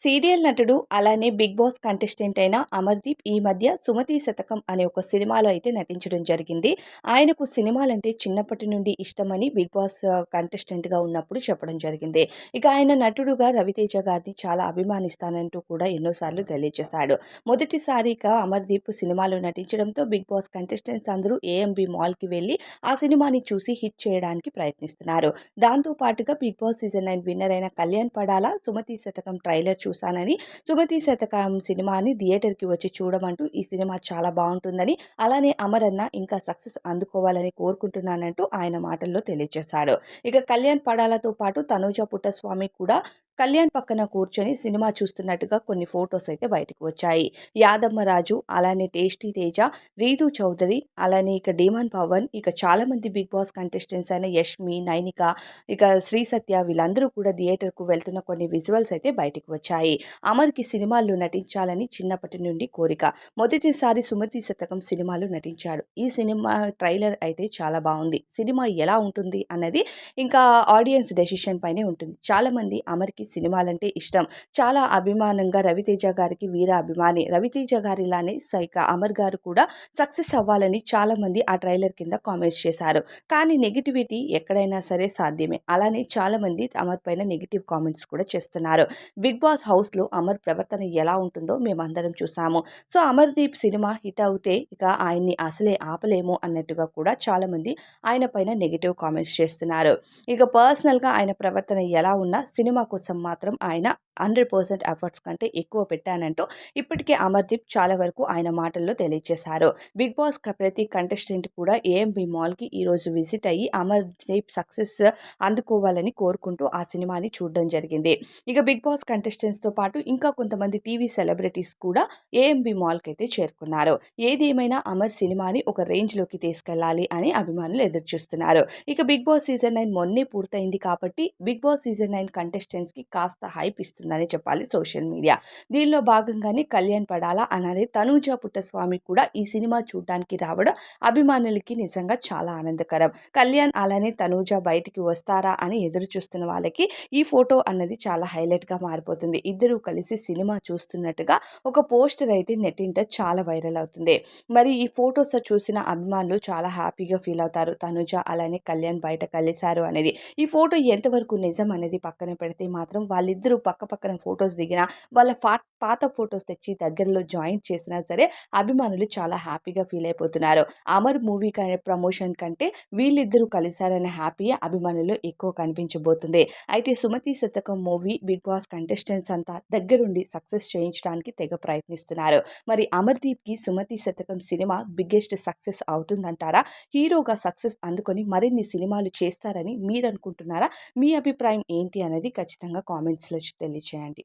Serial నటుడు అలానే big boss contestant అయిన అమర్దీప్ ఈ మధ్య సుమతి శతకం అనే ఒక సినిమాలో అయితే నటించడం జరిగింది. ఆయనకు సినిమాలంటే చిన్నప్పటి నుండి ఇష్టమని బిగ్ బాస్ కంటెస్టెంట్గా ఉన్నప్పుడు చెప్పడం జరిగింది. ఇక ఆయన నటుడుగా రవితేజ గారిని చాలా అభిమానిస్తానంటూ కూడా ఎన్నోసార్లు తెలియజేశాడు. మొదటిసారిగా అమర్దీప్ సినిమాలో నటించడంతో బిగ్ బాస్ కంటెస్టెంట్స్ అందరూ ఏఎంబి మాల్కి వెళ్ళి ఆ సినిమాని చూసి హిట్ చేయడానికి ప్రయత్నిస్తున్నారు. దాంతో పాటుగా big boss season nine winner అయిన కళ్యాణ్ పడాల సుమతి శతకం ట్రైలర్ చూశానని సుమతి శతకం సినిమాని థియేటర్కి వచ్చి చూడమంటూ ఈ సినిమా చాలా బాగుంటుందని అలానే అమరన్న ఇంకా సక్సెస్ అందుకోవాలని కోరుకుంటున్నానంటూ ఆయన మాటల్లో తెలియజేశాడు ఇక కళ్యాణ్ పడాలతో పాటు తనూజ పుట్టస్వామి కూడా కళ్యాణ్ పక్కన కూర్చొని సినిమా చూస్తున్నట్టుగా కొన్ని ఫొటోస్ అయితే బయటకు వచ్చాయి. యాదమ్మ రాజు అలానే టేస్టీ తేజ రీతు చౌదరి అలానే ఇక డీమన్ పవన్ ఇక చాలామంది బిగ్ బాస్ కంటెస్టెంట్స్ అయిన యష్మి నైనిక ఇక శ్రీ సత్య వీళ్ళందరూ కూడా థియేటర్కు వెళ్తున్న కొన్ని విజువల్స్ అయితే బయటకు వచ్చాయి. అమర్కి సినిమాల్లో నటించాలని చిన్నప్పటి నుండి కోరిక. మొదటిసారి సుమతి శతకం సినిమాలో నటించాడు. ఈ సినిమా ట్రైలర్ అయితే చాలా బాగుంది. సినిమా ఎలా ఉంటుంది అన్నది ఇంకా ఆడియన్స్ డెసిషన్ పైనే ఉంటుంది. చాలామంది అమర్కి సినిమాలంటే ఇష్టం. చాలా అభిమానంగా రవితేజ గారికి వీర అభిమాని రవితేజ గారిలానే సైక అమర్ గారు కూడా సక్సెస్ అవ్వాలని చాలామంది ఆ ట్రైలర్ కింద కామెంట్స్ చేశారు. కానీ నెగిటివిటీ ఎక్కడైనా సరే సాధ్యమే. అలానే చాలామంది అమర్ పైన నెగిటివ్ కామెంట్స్ కూడా చేస్తున్నారు. బిగ్ బాస్ హౌస్లో అమర్ ప్రవర్తన ఎలా ఉంటుందో మేమందరం చూసాము. సో అమర్దీప్ సినిమా హిట్ అవుతే ఇక ఆయన్ని అసలే ఆపలేము అన్నట్టుగా కూడా చాలామంది ఆయన పైన నెగిటివ్ కామెంట్స్ చేస్తున్నారు. ఇక పర్సనల్గా ఆయన ప్రవర్తన ఎలా ఉన్నా సినిమా కోసం మాత్రం ఆయన హండ్రెడ్ పర్సెంట్ ఎఫర్ట్స్ కంటే ఎక్కువ పెట్టానంటూ ఇప్పటికే అమర్దీప్ చాలా వరకు ఆయన మాటల్లో తెలియజేశారు బిగ్ బాస్ ప్రతి కంటెస్టెంట్ కూడా ఏఎంబి మాల్కి ఈరోజు విజిట్ అయ్యి అమర్దీప్ సక్సెస్ అందుకోవాలని కోరుకుంటూ ఆ సినిమాని చూడడం జరిగింది. ఇక బిగ్ బాస్ కంటెస్టెంట్స్తో పాటు ఇంకా కొంతమంది టీవీ సెలబ్రిటీస్ కూడా ఏఎంబి మాల్కి అయితే చేరుకున్నారు. ఏది ఏమైనా అమర్ సినిమాని ఒక రేంజ్లోకి తీసుకెళ్ళాలి అని అభిమానులు ఎదురుచూస్తున్నారు. ఇక బిగ్ బాస్ సీజన్ నైన్ మొన్నే పూర్తయింది కాబట్టి బిగ్ బాస్ సీజన్ నైన్ కంటెస్టెంట్స్కి కాస్త హైప్ ఇస్తుందని చెప్పాలి సోషల్ మీడియా. దీనిలో భాగంగానే కళ్యాణ్ పడాలా అలానే తనూజ పుట్టస్వామి కూడా ఈ సినిమా చూడడానికి రావడం అభిమానులకి నిజంగా చాలా ఆనందకరం. కళ్యాణ్ అలానే తనూజ బయటికి వస్తారా అని ఎదురు చూస్తున్న వాళ్ళకి ఈ ఫోటో అన్నది చాలా హైలైట్గా మారిపోతుంది. ఇద్దరు కలిసి సినిమా చూస్తున్నట్టుగా ఒక పోస్టర్ అయితే నెట్టింట చాలా వైరల్ అవుతుంది. మరి ఈ ఫొటోస్ చూసిన అభిమానులు చాలా హ్యాపీగా ఫీల్ అవుతారు. తనుజ అలానే కళ్యాణ్ బయట కలిశారు అనేది. ఈ ఫోటో ఎంతవరకు నిజం అనేది పక్కన పెడితే మాత్రం వాళ్ళిద్దరూ పక్క పక్కన ఫొటోస్ దిగినా వాళ్ళ ఫా పాత ఫొటోస్ తెచ్చి దగ్గరలో జాయిన్ చేసినా సరే అభిమానులు చాలా హ్యాపీగా ఫీల్ అయిపోతున్నారు. అమర్ మూవీ ప్రమోషన్ కంటే వీళ్ళిద్దరూ కలిశారనే హ్యాపీ అభిమానులు ఎక్కువ కనిపించబోతుంది. అయితే సుమతి శతకం మూవీ బిగ్ బాస్ కంటెస్టెంట్స్ అంతా దగ్గరుండి సక్సెస్ చేయించడానికి తెగ ప్రయత్నిస్తున్నారు. మరి అమర్దీప్కి సుమతి శతకం సినిమా బిగ్గెస్ట్ సక్సెస్ అవుతుందంటారా? హీరోగా సక్సెస్ అందుకొని మరిన్ని సినిమాలు చేస్తారని మీరు అనుకుంటున్నారా మీ అభిప్రాయం ఏంటి అనేది ఖచ్చితంగా కామెంట్స్లో 确定。